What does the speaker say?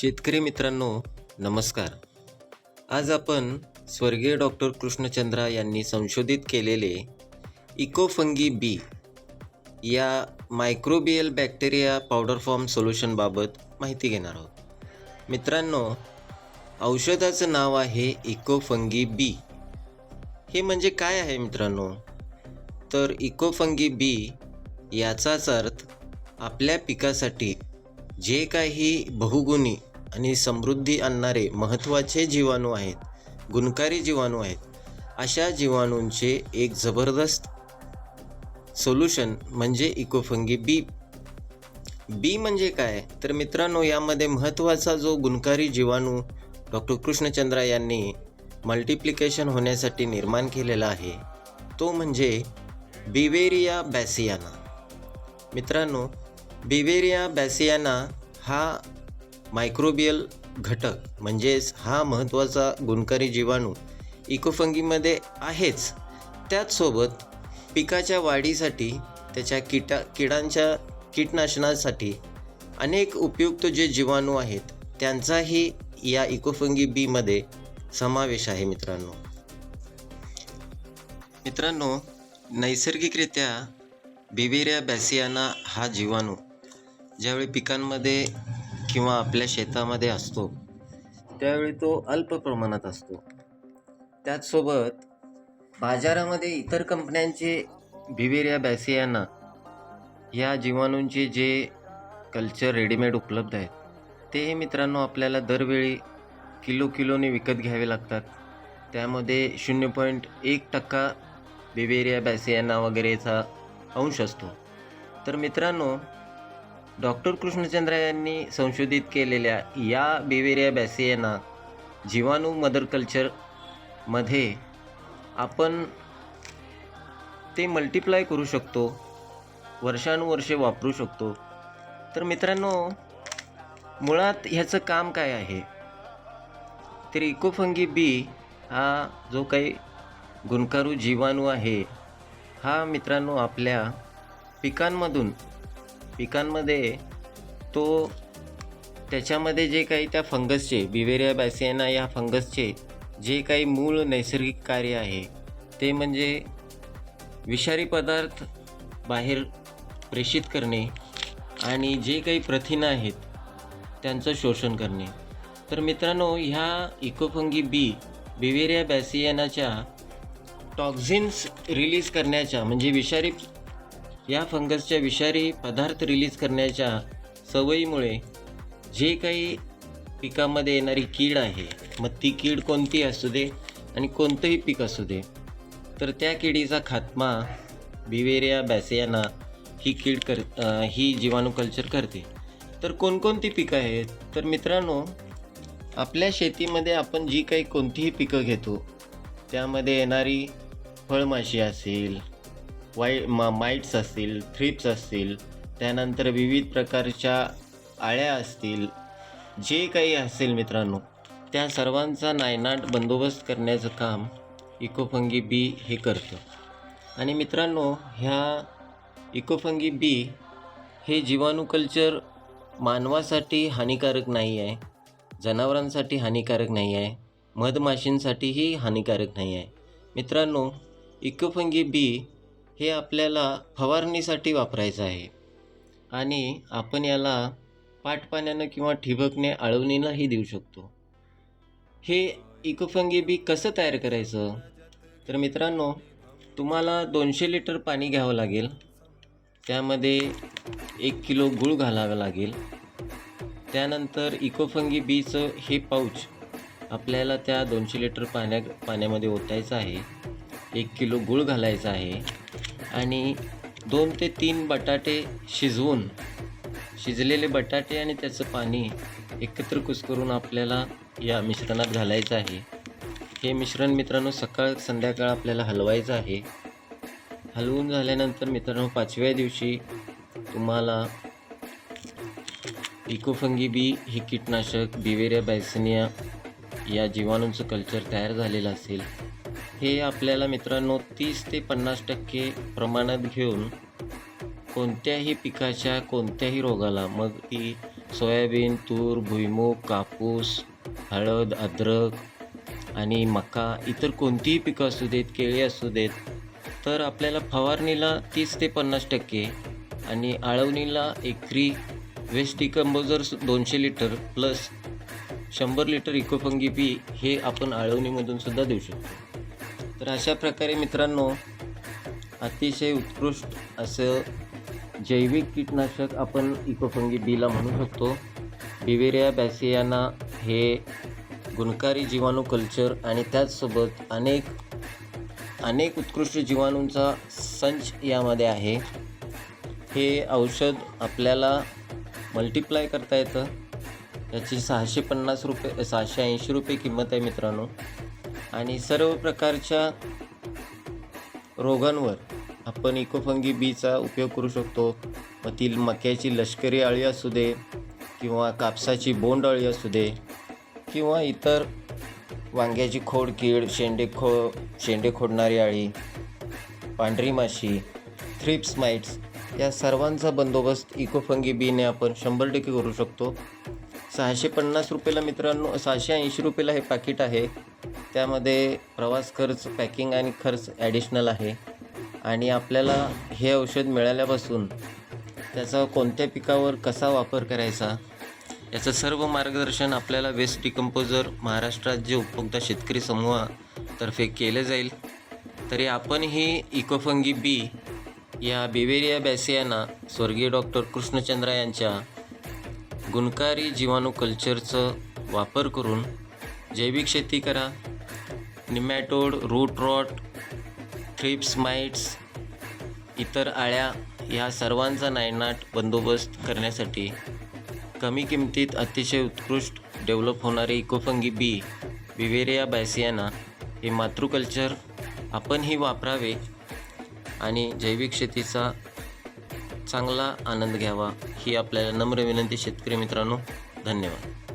शेतकरी मित्रांनो नमस्कार. आज आपण स्वर्गीय डॉक्टर कृष्णचंद्रा यांनी संशोधित केलेले इकोफंगी बी या मायक्रोबियल बॅक्टेरिया पावडर फॉर्म सोल्युशनबाबत माहिती घेणार आहोत. मित्रांनो औषधाचं नाव आहे इकोफंगी बी. हे म्हणजे काय आहे मित्रांनो? तर इकोफंगी बी याचाच अर्थ आपल्या पिकासाठी जे काही बहुगुणी आणि समृद्धी आणणारे महत्त्वाचे जीवाणू आहेत. गुणकारी जीवाणू आहेत. अशा जीवाणूंचे एक जबरदस्त सोल्युशन म्हणजे इकोफंगी बी. बी म्हणजे काय? तर मित्रांनो यामध्ये महत्त्वाचा जो गुणकारी जीवाणू डॉक्टर कृष्णचंद्रा यांनी मल्टिप्लिकेशन होण्यासाठी निर्माण केलेला आहे तो म्हणजे बिवेरिया बॅसियाना. मित्रांनो बिवेरिया बॅसियाना हा मायक्रोबियल घटक म्हणजेच हा महत्त्वाचा गुणकारी जीवाणू इकोफंगीमध्ये आहेच. त्याचसोबत पिकाच्या वाढीसाठी त्याच्या किटा किडांच्या कीटनाशनासाठी अनेक उपयुक्त जे जीवाणू आहेत त्यांचाही या इकोफंगी बीमध्ये समावेश आहे मित्रांनो. मित्रांनो नैसर्गिकरित्या बिबेरिया बॅसियाना हा जीवाणू ज्यावेळी पिकांमध्ये किंवा आपल्या शेतामध्ये असतो त्यावेळी तो अल्प प्रमाणात असतो. त्याचसोबत बाजारामध्ये इतर कंपन्यांचे बिवेरिया बॅसियाना या जीवाणूंचे जे कल्चर रेडीमेड उपलब्ध आहेत ते मित्रांनो आपल्याला दरवेळी किलो किलोने विकत घ्यावे लागतात. त्यामध्ये शून्य पॉईंट एक टक्का बिवेरिया बॅसियाना वगैरेचा अंश असतो. तर मित्रांनो डॉक्टर कृष्णचंद्र यांनी संशोधित केलेल्या या बिवेरिया बॅसियाना जीवाणू मदर कल्चरमध्ये आपण ते मल्टिप्लाय करू शकतो वर्षानुवर्षे वापरू शकतो. तर मित्रांनो मुळात ह्याचं काम काय आहे? तर इकोफंगी बी हा जो काही गुणकारू जीवाणू आहे हा मित्रांनो आपल्या पिकांमधून पिकांमध्ये तो त्याच्यामध्ये जे काही त्या फंगसचे बिवेरिया बॅसियाना या फंगसचे जे काही मूळ नैसर्गिक कार्य आहे ते म्हणजे विषारी पदार्थ बाहेर प्रेषित करणे आणि जे काही प्रथिनं आहेत त्यांचं शोषण करणे. तर मित्रांनो ह्या इकोफंगी बी बिवेरिया बॅसियानाच्या टॉक्झिन्स रिलीज करण्याच्या म्हणजे विषारी या फंगसच्या विषारी पदार्थ रिलीज करण्याच्या सवयीमुळे जे काही पिकामध्ये येणारी कीड आहे मग ती कीड कोणती असू दे आणि कोणतंही पीक असू दे तर त्या किडीचा खात्मा बिवेरिया बॅसियाना ही कीड कर ही जीवाणू कल्चर करते. तर कोणकोणती पिकं आहेत? तर मित्रांनो आपल्या शेतीमध्ये आपण जी काही कोणतीही पिकं घेतो त्यामध्ये येणारी फळमाशी असेल वाई मा माईट्स असतील थ्रिप्स असतील त्यानंतर विविध प्रकारच्या आळ्या असतील जे काही असेल मित्रांनो त्या सर्वांचा नायनाट बंदोबस्त करण्याचं काम इकोफंगी बी हे करतं. आणि मित्रांनो ह्या इकोफंगी बी हे जीवाणू कल्चर मानवासाठी हानिकारक नाही आहे जनावरांसाठी हानिकारक नाही आहे मधमाशींसाठीही हानिकारक नाही आहे. मित्रांनो इकोफंगी बी हे आपल्याला फवारणीसाठी वापरायचं आहे. आणि आपण याला पाटपाण्यानं किंवा ठिबकने आळवणीलाही देऊ शकतो. हे इकोफंगी बी कसं तयार करायचं? तर मित्रांनो तुम्हाला दोनशे लिटर पाणी घ्यावं लागेल. त्यामध्ये एक किलो गूळ घालावं लागेल. त्यानंतर इकोफंगी बीचं हे पाऊच आपल्याला त्या दोनशे लिटर पाण्या पाण्यामध्ये ओतायचं आहे. एक किलो गूळ घालायचा आहे. आणि दोन ते तीन बटाटे शिजवून शिजलेले बटाटे आणि त्याचं पाणी एकत्र कुसकरून आपल्याला या मिश्रणात घालायचं आहे. हे मिश्रण मित्रांनो सकाळ संध्याकाळ आपल्याला हलवायचं आहे. हलवून झाल्यानंतर मित्रांनो पाचव्या दिवशी तुम्हाला इकोफंगी बी हे कीटनाशक बिवेरिया बॅसिनिया या जीवाणूंचं कल्चर तयार झालेलं असेल. हे आपल्याला मित्रांनो तीस ते पन्नास टक्के प्रमाणात घेऊन कोणत्याही पिकाच्या कोणत्याही रोगाला मग ती सोयाबीन तूर भुईमूग कापूस हळद अद्रक आणि मका इतर कोणतीही पिकं असू देत केळी असू देत तर आपल्याला फवारणीला तीस ते पन्नास टक्के आणि आळवणीला एकरी वेस्ट डिकंपोजर दोनशे लिटर प्लस शंभर लिटर इकोफंगी बी हे आपण आळवणीमधून सुद्धा देऊ शकतो. तर अशा प्रकारे मित्रांनो अतिशय उत्कृष्ट असं जैविक कीटनाशक आपण इकोफंगी बीला म्हणू शकतो. बिवेरिया बॅसियाना हे गुणकारी जीवाणू कल्चर आणि त्याचसोबत अनेक अनेक उत्कृष्ट जीवाणूंचा संच यामध्ये आहे. हे औषध आपल्याला मल्टिप्लाय करता येतं. याची सहाशे पन्नास रुपये सहाशे ऐंशी रुपये किंमत आहे मित्रांनो. आणि सर्व प्रकारच्या रोगांवर आपण इकोफंगी बीचा उपयोग करू शकतो. मग ती मक्याची लष्करी अळी असू दे किंवा कापसाची बोंड अळी असू दे किंवा इतर वांग्याची खोड कीड शेंडे खो शेंडे खोडणारी अळी पांढरी माशी थ्रिप्स माइट्स या सर्वांचा बंदोबस्त इकोफंगी बीने आपण शंभर टक्के करू शकतो. सहाशे पन्नास रुपयाला मित्रांनो सहाशे ऐंशी रुपयाला हे पाकिट आहे. त्यामध्ये प्रवास खर्च पॅकिंग आणि खर्च ॲडिशनल आहे. आणि आपल्याला हे औषध मिळाल्यापासून त्याचा कोणत्या पिकावर कसा वापर करायचा याचं सर्व मार्गदर्शन आपल्याला वेस्ट डिकम्पोजर महाराष्ट्र राज्य उपभोक्ता शेतकरी समूहातर्फे केलं जाईल. तरी आपण ही इकोफंगी बी या बिवेरिया बॅसियाना स्वर्गीय डॉक्टर कृष्णचंद्र यांच्या गुणकारी जीवाणू कल्चरचं वापर करून जैविक शेती करा nematode root rot thrips mites इतर आळ्या ह्या सर्वांचा नायनाट बंदोबस्त करण्यासाठी कमी किमतीत अतिशय उत्कृष्ट डेव्हलप होणारे इकोफंगी बी विवेरिया बॅसियाना हे मातृकल्चर आपणही वापरावे आणि जैविक शेतीचा चांगला आनंद घ्यावा ही आपल्याला नम्र विनंती. शेतकरी मित्रांनो धन्यवाद.